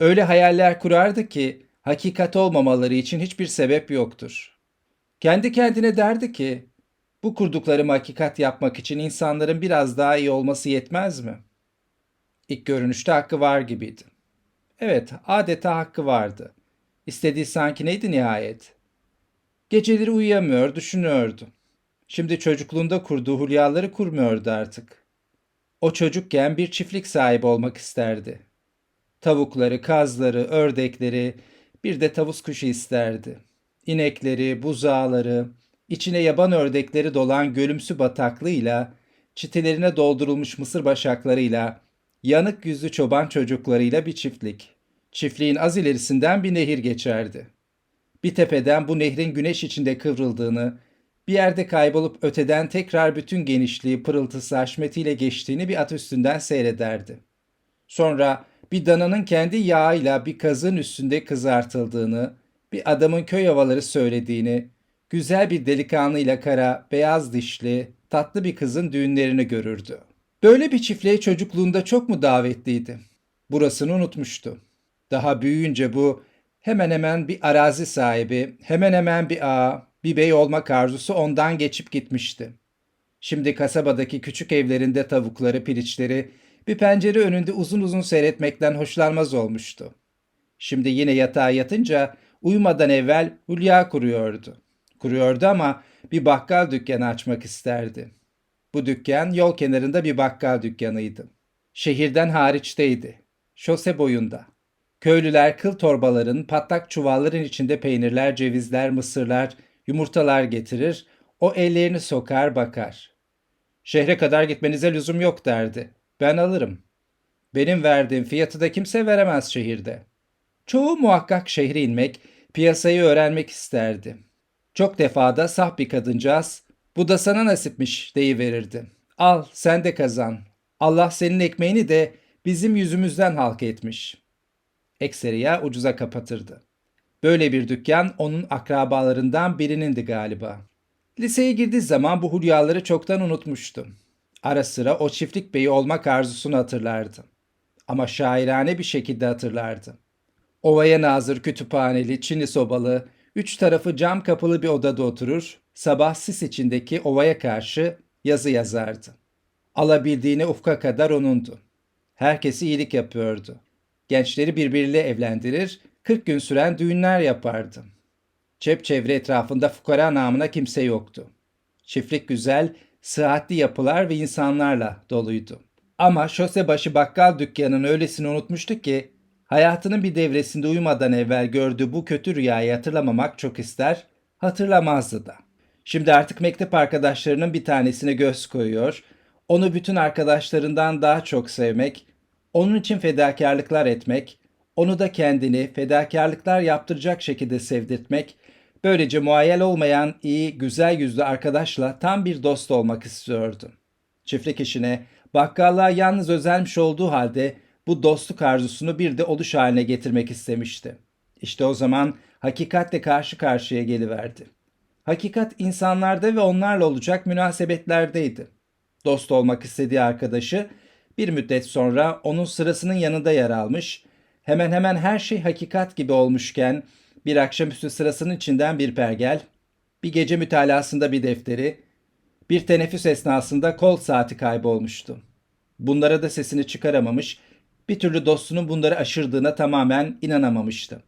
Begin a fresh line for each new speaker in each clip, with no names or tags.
Öyle hayaller kurardı ki hakikat olmamaları için hiçbir sebep yoktur. Kendi kendine derdi ki bu kurduklarım hakikat yapmak için insanların biraz daha iyi olması yetmez mi? İlk görünüşte hakkı var gibiydi. Evet, adeta hakkı vardı. İstediği sanki neydi nihayet? Geceleri uyuyamıyor, düşünüyordu. Şimdi çocukluğunda kurduğu hulyaları kurmuyordu artık. O çocukken bir çiftlik sahibi olmak isterdi. Tavukları, kazları, ördekleri, bir de tavus kuşu isterdi. İnekleri, buzağları, içine yaban ördekleri dolan gölümsü bataklığıyla, çitelerine doldurulmuş mısır başaklarıyla, yanık yüzlü çoban çocuklarıyla bir çiftlik. Çiftliğin az ilerisinden bir nehir geçerdi. Bir tepeden bu nehrin güneş içinde kıvrıldığını, bir yerde kaybolup öteden tekrar bütün genişliği, pırıltısı, haşmetiyle geçtiğini bir at üstünden seyrederdi. Sonra bir dananın kendi yağıyla bir kazın üstünde kızartıldığını, bir adamın köy havaları söylediğini, güzel bir delikanlıyla kara, beyaz dişli, tatlı bir kızın düğünlerini görürdü. Böyle bir çiftliğe çocukluğunda çok mu davetliydi? Burasını unutmuştu. Daha büyüyünce bu hemen hemen bir arazi sahibi, hemen hemen bir ağa, bir bey olmak arzusu ondan geçip gitmişti. Şimdi kasabadaki küçük evlerinde tavukları, piliçleri bir pencere önünde uzun uzun seyretmekten hoşlanmaz olmuştu. Şimdi yine yatağa yatınca uyumadan evvel hülya kuruyordu. Kuruyordu ama bir bakkal dükkanı açmak isterdi. Bu dükkan yol kenarında bir bakkal dükkanıydı. Şehirden hariçteydi. Şose boyunda. Köylüler kıl torbaların, patlak çuvalların içinde peynirler, cevizler, mısırlar, yumurtalar getirir, o ellerini sokar bakar. Şehre kadar gitmenize lüzum yok derdi. Ben alırım. Benim verdiğim fiyatı da kimse veremez şehirde. Çoğu muhakkak şehre inmek, piyasayı öğrenmek isterdi. Çok defada saf bir kadıncağız, bu da sana nasipmiş deyiverirdi. Al sen de kazan. Allah senin ekmeğini de bizim yüzümüzden halk etmiş. Ekseriya ucuza kapatırdı. Böyle bir dükkan onun akrabalarından birinindi galiba. Liseye girdiği zaman bu hülyaları çoktan unutmuştu. Ara sıra o çiftlik beyi olmak arzusunu hatırlardı. Ama şairane bir şekilde hatırlardı. Ovaya nazır kütüphaneli, çini sobalı, üç tarafı cam kapılı bir odada oturur, sabah sis içindeki ovaya karşı yazı yazardı. Alabildiğine ufka kadar onundu. Herkesi iyilik yapıyordu. Gençleri birbiriyle evlendirir, 40 gün süren düğünler yapardı. Çepçevre etrafında fukara namına kimse yoktu. Çiftlik güzel, sıhhatli yapılar ve insanlarla doluydu. Ama şose başı bakkal dükkanını öylesine unutmuştu ki hayatının bir devresinde uyumadan evvel gördüğü bu kötü rüyayı hatırlamamak çok ister, hatırlamazdı da. Şimdi artık mektep arkadaşlarının bir tanesine göz koyuyor, onu bütün arkadaşlarından daha çok sevmek, onun için fedakarlıklar etmek, onu da kendini fedakarlıklar yaptıracak şekilde sevdirtmek, böylece muayyel olmayan iyi, güzel yüzlü arkadaşla tam bir dost olmak istiyordu. Çiftlik işine, bakkallığa yalnız özelmiş olduğu halde bu dostluk arzusunu bir de oluş haline getirmek istemişti. İşte o zaman hakikatle karşı karşıya geliverdi. Hakikat insanlarda ve onlarla olacak münasebetlerdeydi. Dost olmak istediği arkadaşı bir müddet sonra onun sırasının yanında yer almış, hemen hemen her şey hakikat gibi olmuşken bir akşamüstü sırasının içinden bir pergel, bir gece mütalasında bir defteri, bir teneffüs esnasında kol saati kaybolmuştu. Bunlara da sesini çıkaramamış, bir türlü dostunun bunları aşırdığına tamamen inanamamıştı.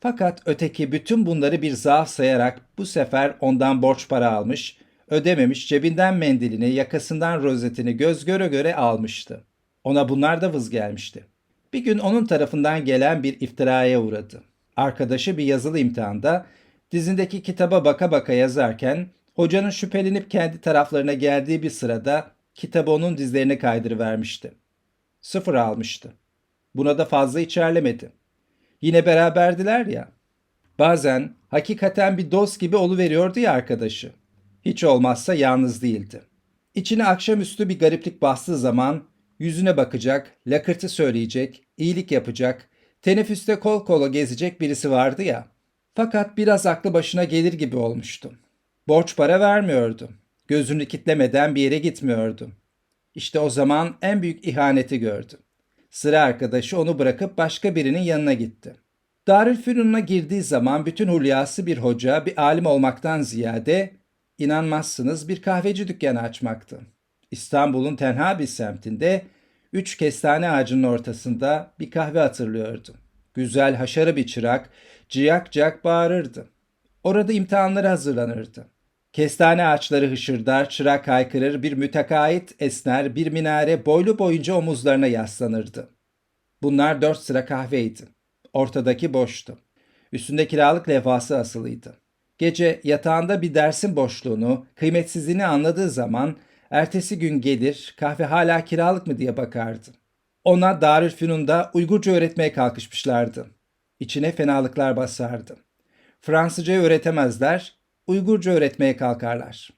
Fakat öteki bütün bunları bir zaaf sayarak bu sefer ondan borç para almış, ödememiş, cebinden mendilini, yakasından rozetini göz göre göre almıştı. Ona bunlar da vız gelmişti. Bir gün onun tarafından gelen bir iftiraya uğradı. Arkadaşı bir yazılı imtihanda dizindeki kitaba baka baka yazarken hocanın şüphelenip kendi taraflarına geldiği bir sırada kitabı onun dizlerine kaydırıvermişti. Sıfır almıştı. Buna da fazla içerlemedi. Yine beraberdiler ya. Bazen hakikaten bir dost gibi oluveriyordu ya arkadaşı. Hiç olmazsa yalnız değildi. İçine akşamüstü bir gariplik bastığı zaman yüzüne bakacak, lakırtı söyleyecek, iyilik yapacak, teneffüste kol kola gezecek birisi vardı ya. Fakat biraz aklı başına gelir gibi olmuştu. Borç para vermiyordu. Gözünü kitlemeden bir yere gitmiyordu. İşte o zaman en büyük ihaneti gördü. Sıra arkadaşı onu bırakıp başka birinin yanına gitti. Darülfünun'a girdiği zaman bütün hulyası bir hoca, bir alim olmaktan ziyade inanmazsınız bir kahveci dükkanı açmaktı. İstanbul'un tenha bir semtinde üç kestane ağacının ortasında bir kahve hatırlıyordu. Güzel haşarı bir çırak ciyak ciyak bağırırdı. Orada imtihanlara hazırlanırdı. Kestane ağaçları hışırdar, çırak haykırır, bir mütekait esner, bir minare boylu boyunca omuzlarına yaslanırdı. Bunlar dört sıra kahveydi. Ortadaki boştu. Üstünde kiralık levhası asılıydı. Gece yatağında bir dersin boşluğunu, kıymetsizliğini anladığı zaman ertesi gün gelir kahve hala kiralık mı diye bakardı. Ona Darülfünun'da Uygurca öğretmeye kalkışmışlardı. İçine fenalıklar basardı. Fransızca öğretemezler, Uygurca öğretmeye kalkarlar.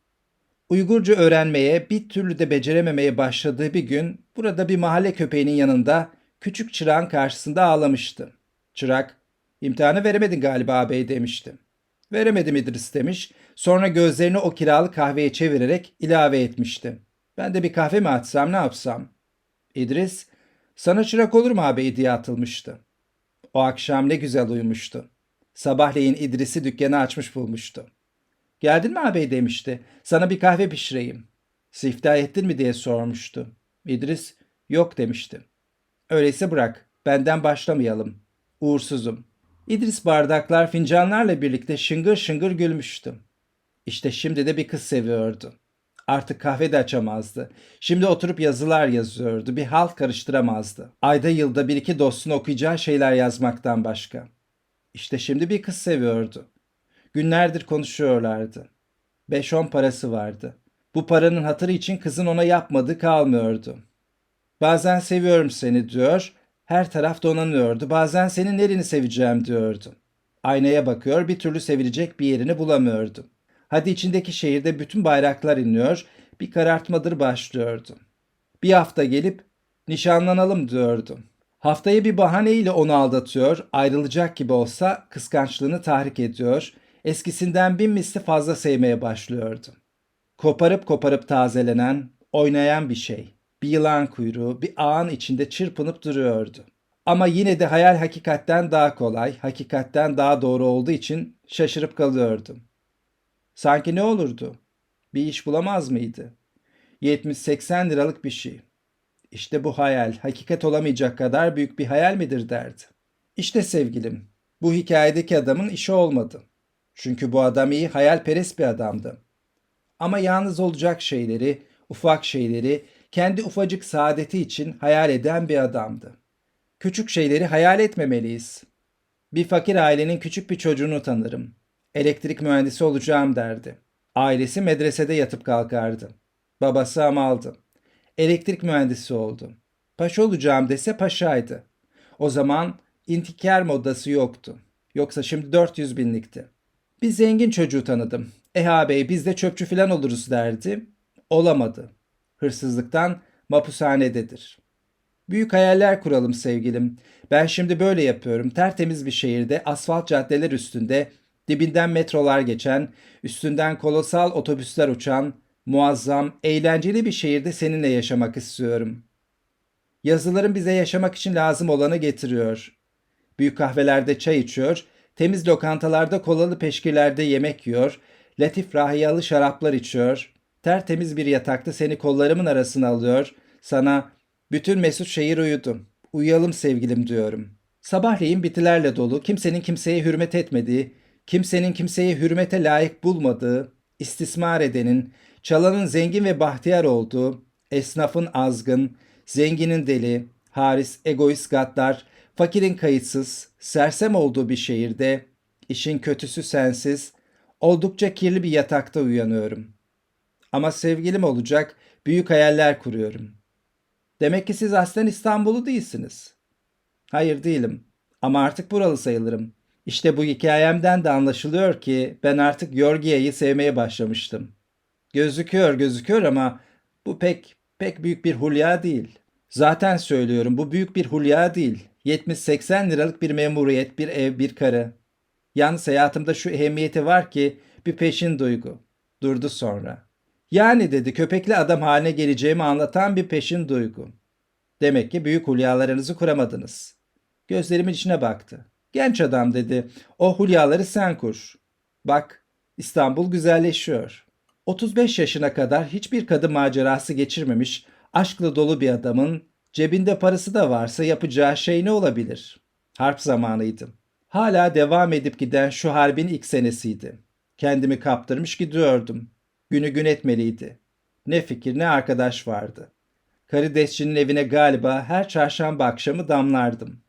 Uygurca öğrenmeye bir türlü de becerememeye başladığı bir gün burada bir mahalle köpeğinin yanında küçük çırağın karşısında ağlamıştı. Çırak, imtihanı veremedin galiba ağabey demişti. Veremedim İdris demiş. Sonra gözlerini o kiralık kahveye çevirerek ilave etmişti. Ben de bir kahve mi açsam ne yapsam? İdris, sana çırak olur mu ağabey diye atılmıştı. O akşam ne güzel uyumuştu. Sabahleyin İdris'i dükkanı açmış bulmuştu. Geldin mi ağabey demişti. Sana bir kahve pişireyim. Siftah ettin mi diye sormuştu. İdris, yok demişti. Öyleyse bırak, benden başlamayalım. Uğursuzum. İdris bardaklar, fincanlarla birlikte şıngır şıngır gülmüştü. İşte şimdi de bir kız seviyordu. Artık kahve de açamazdı. Şimdi oturup yazılar yazıyordu. Bir halt karıştıramazdı. Ayda yılda bir iki dostun okuyacağı şeyler yazmaktan başka. İşte şimdi bir kız seviyordu. Günlerdir konuşuyorlardı. Beş on parası vardı. Bu paranın hatırı için kızın ona yapmadığı kalmıyordu. Bazen seviyorum seni diyor, her taraf donanıyordu. Bazen senin elini seveceğim diyordu. Aynaya bakıyor, bir türlü sevilecek bir yerini bulamıyordu. Hadi içindeki şehirde bütün bayraklar iniyor, bir karartmadır başlıyordu. Bir hafta gelip nişanlanalım diyordu. Haftaya bir bahaneyle onu aldatıyor, ayrılacak gibi olsa kıskançlığını tahrik ediyor, eskisinden bin misli fazla sevmeye başlıyordu. Koparıp koparıp tazelenen, oynayan bir şey. Bir yılan kuyruğu bir ağın içinde çırpınıp duruyordu. Ama yine de hayal hakikatten daha kolay, hakikatten daha doğru olduğu için şaşırıp kalıyordum. Sanki ne olurdu? Bir iş bulamaz mıydı? 70-80 liralık bir şey. İşte bu hayal, hakikat olamayacak kadar büyük bir hayal midir derdi. İşte sevgilim, bu hikayedeki adamın işi olmadı. Çünkü bu adam iyi, hayalperest bir adamdı. Ama yalnız olacak şeyleri, ufak şeyleri, kendi ufacık saadeti için hayal eden bir adamdı. Küçük şeyleri hayal etmemeliyiz. Bir fakir ailenin küçük bir çocuğunu tanırım. Elektrik mühendisi olacağım derdi. Ailesi medresede yatıp kalkardı. Babası amaldı. Elektrik mühendisi oldu. Paşa olacağım dese paşaydı. O zaman intikar modası yoktu. Yoksa şimdi 400 binlikti. Bir zengin çocuğu tanıdım. Eha bey biz de çöpçü falan oluruz derdi. Olamadı. Hırsızlıktan mapushanededir. Büyük hayaller kuralım sevgilim. Ben şimdi böyle yapıyorum. Tertemiz bir şehirde, asfalt caddeler üstünde, dibinden metrolar geçen, üstünden kolosal otobüsler uçan, muazzam, eğlenceli bir şehirde seninle yaşamak istiyorum. Yazılarım bize yaşamak için lazım olanı getiriyor. Büyük kahvelerde çay içiyor, temiz lokantalarda kolalı peşkirlerde yemek yiyor, latif rahiyalı şaraplar içiyor, tertemiz bir yatakta seni kollarımın arasına alıyor, sana bütün mesut şehir uyudu. Uyuyalım sevgilim diyorum. Sabahleyin bitilerle dolu, kimsenin kimseye hürmet etmediği, kimsenin kimseye hürmete layık bulmadığı, istismar edenin, çalanın zengin ve bahtiyar olduğu, esnafın azgın, zenginin deli, haris, egoist gaddar, fakirin kayıtsız, sersem olduğu bir şehirde, işin kötüsü sensiz, oldukça kirli bir yatakta uyanıyorum. Ama sevgilim olacak, büyük hayaller kuruyorum. Demek ki siz aslen İstanbullu değilsiniz. Hayır değilim ama artık buralı sayılırım. İşte bu hikayemden de anlaşılıyor ki ben artık Yorgia'yı sevmeye başlamıştım. Gözüküyor gözüküyor ama bu pek pek büyük bir hulya değil. Zaten söylüyorum bu büyük bir hulya değil. 70-80 liralık bir memuriyet, bir ev, bir karı. Yalnız hayatımda şu ehemmiyeti var ki bir peşin duygu. Durdu sonra. Yani dedi köpekli adam haline geleceğimi anlatan bir peşin duygu. Demek ki büyük hulyalarınızı kuramadınız. Gözlerimin içine baktı. Genç adam dedi. O hulyaları sen kur. Bak, İstanbul güzelleşiyor. 35 yaşına kadar hiçbir kadın macerası geçirmemiş, aşkla dolu bir adamın cebinde parası da varsa yapacağı şey ne olabilir? Harp zamanıydı. Hala devam edip giden şu harbin ilk senesiydi. Kendimi kaptırmış gidiyordum. Günü gün etmeliydi. Ne fikir ne arkadaş vardı. Karidesçinin evine galiba her çarşamba akşamı damlardım.